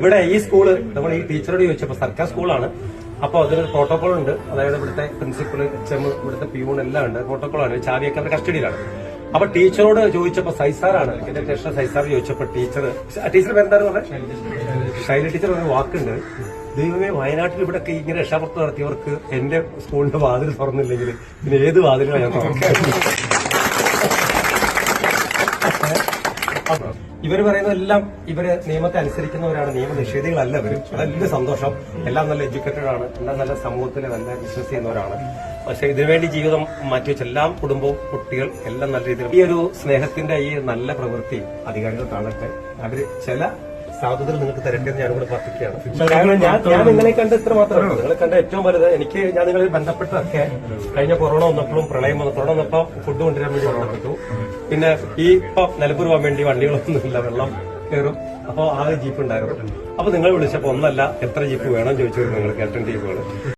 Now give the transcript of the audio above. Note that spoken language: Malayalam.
ഇവിടെ ഈ സ്കൂൾ നമ്മൾ ഈ ടീച്ചറോട് ചോദിച്ചപ്പോൾ സർക്കാർ സ്കൂളാണ്. അപ്പോൾ അതിനൊരു പ്രോട്ടോകോൾ ഉണ്ട്. അതായത് ഇവിടുത്തെ പ്രിൻസിപ്പൾ എച്ച് എം ഇവിടുത്തെ പ്യൂൺ എല്ലാം ഉണ്ട്. പ്രോട്ടോകോൾ ആണ്. ചാവിയൊക്കെ അവരുടെ കസ്റ്റഡിയിലാണ് അപ്പൊ ടീച്ചറോട് ചോദിച്ചപ്പോൾ സൈസാറാണ് എന്റെ ടീച്ചർ സൈസാർ ചോദിച്ചപ്പോൾ ടീച്ചർ ടീച്ചർ പേരെന്താണ് പറഞ്ഞത് ശൈല ടീച്ചർ പറഞ്ഞ വാക്കുണ്ട്. ദൈവമേ വയനാട്ടിൽ ഇവിടെ ഇങ്ങനെ രക്ഷാപ്രവർത്തനം നടത്തിയവർക്ക് എന്റെ സ്കൂളിന്റെ വാതിൽ തുറന്നില്ലെങ്കിൽ പിന്നെ ഏത് വാതിലാണ് ഞാൻ ഇവർ പറയുന്നതെല്ലാം ഇവർ നിയമത്തെ അനുസരിക്കുന്നവരാണ് നിയമ നിഷേധികളല്ല ഇവർ. അതല്ല സന്തോഷം. എല്ലാം നല്ല എഡ്യൂക്കേറ്റഡ് ആണ് എല്ലാം നല്ല സമൂഹത്തിൽ നല്ല ബിസിനസ് ചെയ്യുന്നവരാണ്. പക്ഷെ ഇതിനുവേണ്ടി ജീവിതം മാറ്റിവെച്ച എല്ലാം കുടുംബവും കുട്ടികൾ എല്ലാം നല്ല രീതിയിൽ ഈ ഒരു സ്നേഹത്തിന്റെ ഈ നല്ല പ്രവൃത്തി അധികാരികൾ കാണട്ടെ. അവർ ചില സാധ്യതകൾ നിങ്ങൾക്ക് തരട്ടെ എന്ന് ഞാനിവിടെ പ്രാർത്ഥിക്കുകയാണ്. കാരണം ഞാൻ ഞാൻ നിങ്ങളെ കണ്ട് ഇത്ര മാത്രമേ ഉള്ളൂ. നിങ്ങളെ കണ്ട ഏറ്റവും വലുത് എനിക്ക് ഞാൻ നിങ്ങളിൽ ബന്ധപ്പെട്ടതൊക്കെ കഴിഞ്ഞ കൊറോണ വന്നപ്പോഴും പ്രളയം വന്നു കൊറോണ വന്നപ്പോ ഫുഡ് കൊണ്ടുവരാൻ വേണ്ടി ബന്ധപ്പെട്ടു. പിന്നെ ഈ ഇപ്പൊ നിലമ്പൂർ പോകാൻ വേണ്ടി വണ്ടികളൊന്നുമില്ല വെള്ളം കയറും. അപ്പൊ ആ ജീപ്പ് ഉണ്ടായിരുന്നു. അപ്പൊ നിങ്ങൾ വിളിച്ചപ്പോ ഒന്നല്ല എത്ര ജീപ്പ് വേണം ചോദിച്ചു നിങ്ങൾ കേട്ടൻ ജീപ്പുകൾ